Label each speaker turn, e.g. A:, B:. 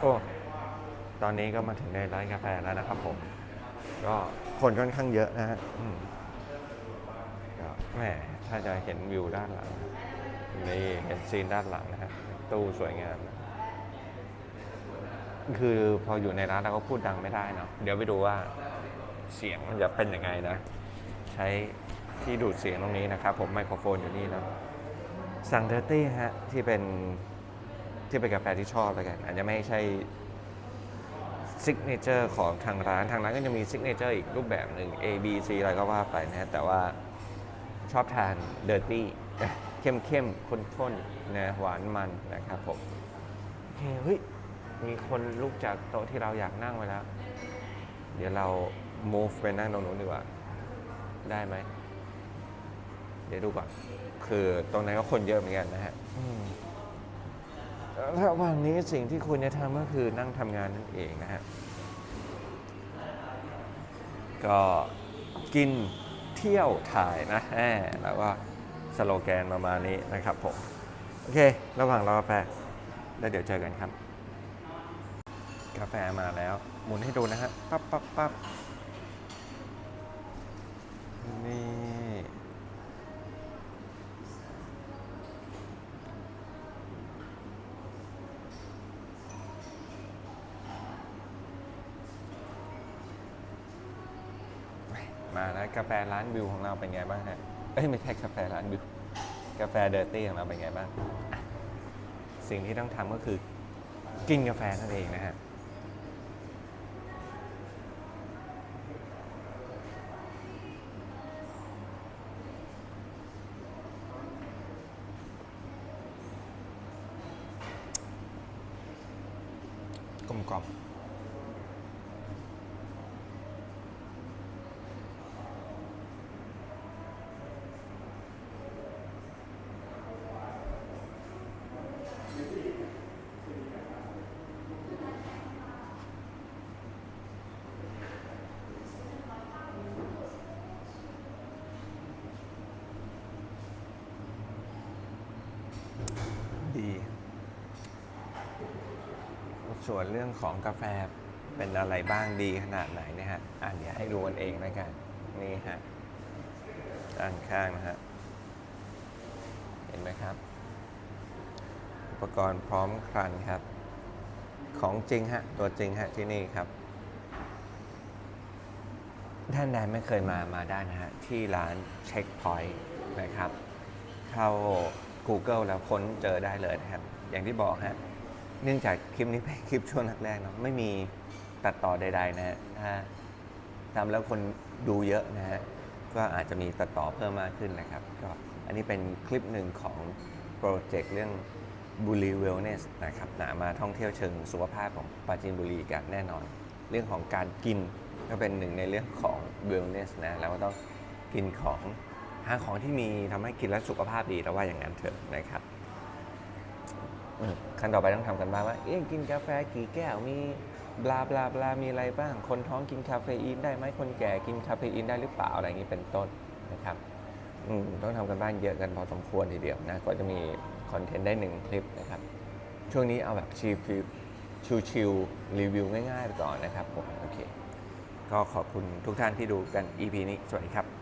A: โอ้ตอนนี้ก็มาถึงในร้านกาแฟแล้วนะครับผม ก็คนค่อนข้างเยอะนะฮะอืมก็แหมถ้าจะเห็นวิวด้านหลัง นี่เห็นซีนด้านหลังนะฮะตู้สวยงามนะคือพออยู่ในร้านเราก็พูดดังไม่ได้เนาะเดี๋ยวไปดูว่าเสียงมันจะเป็นยังไงนะ ใช้ที่ดูดเสียงตรงนี้นะครับ ผมไมโครโฟนอยู่นี่เนาะสั่งเดอร์ตี้ฮะที่เป็น ที่เป็นกาแฟที่ชอบแล้วกันอาจจะไม่ใช่ซิกเนเจอร์ของทางร้านทางร้านก็จะมีซิกเนเจอร์อีกรูปแบบหนึ่ง A B C อะไรก็ว่าไปนะฮะแต่ว่าชอบทานเดอร์ตี้เข้มเข้มข้นข้นๆนะหวานมันนะครับผมโอเคเฮ้ยมีคนลุกจากโต๊ะที่เราอยากนั่งไปแล้ว เดี๋ยวเรา move ไปนั่งตรงนู้นดีกว่า ได้ไหม เดี๋ยวดูก่อน คือตรงนั้นก็คนเยอะเหมือนกันนะฮะ ระหว่างนี้สิ่งที่คุณจะทำก็คือนั่งทำงานนั่นเองนะฮะ ก็กินเที่ยวถ่ายนะแหมแล้วก็สโลแกนประมาณนี้นะครับผม โอเค ระหว่างรอกาแฟแล้วเดี๋ยวเจอกันครับ กาแฟมาแล้ว หมุนให้ดูนะฮะ ปั๊บปั๊บปั๊บนี่ มาแล้วกาแฟร้านวิวของเราเป็นไงบ้างฮะ เอ้ยไม่ใช่กาแฟร้านวิว กาแฟเดอร์ตี้ของเราเป็นไงบ้าง สิ่งที่ต้องทำก็คือกินกาแฟนั่นเองนะฮะกลมกล่อม ดี ส่วนเรื่องของกาแฟเป็นอะไรบ้างดีขนาดไหนนี่ยฮะอ่านเดี๋ยวให้ดูกันเองแล้วกันนี่ฮะด้านข้างนะฮะเห็นไหมครับ อุปกรณ์พร้อมครันครับ ของจริงฮะตัวจริงฮะที่นี่ครับท่านใดไม่เคยมามาได้นะฮะที่ร้านเช็คพอยต์นะครับ เข้า Google แล้วค้นเจอได้เลยนะครับ อย่างที่บอกฮะ เนื่องจากคลิปนี้เป็นคลิปช่วงแรกๆเนาะไม่มีตัดต่อใด ๆ นะฮะถ้าทำแล้วคนดูเยอะนะฮะก็อาจจะมีตัดต่อเพิ่มมากขึ้นนะครับก็อันนี้เป็นคลิปหนึ่งของโปรเจกต์เรื่องบุรีเวลเนสนะครับนะมาท่องเที่ยวเชิงสุขภาพของปราจีนบุรีกันแน่นอน เรื่องของการกินก็เป็นหนึ่งในเรื่องของเวลเนสนะแล้วก็ต้องกินของหาของที่มีทำให้กินแล้วสุขภาพดีแล้วว่าอย่างนั้นเถอะนะครับ ขั้นต่อไปต้องทำกันบ้างว่า เอ๊ะกินกาแฟกี่แก้ว มีบลาบลาบลามีอะไรบ้าง คนท้องกินคาเฟอีนได้ไหมคนแก่กินคาเฟอีนได้หรือเปล่าอะไรอย่างนี้เป็นต้นนะครับอืมต้องทำกันบ้านเยอะกันพอสมควรทีเดียวนะ ก็จะมีคอนเทนต์ได้หนึ่งคลิปนะครับ ช่วงนี้เอาแบบชิลชิลชิลรีวิวง่ายๆไปก่อนนะครับผม โอเค ก็ขอบคุณทุกท่านที่ดูกัน EP นี้ สวัสดีครับ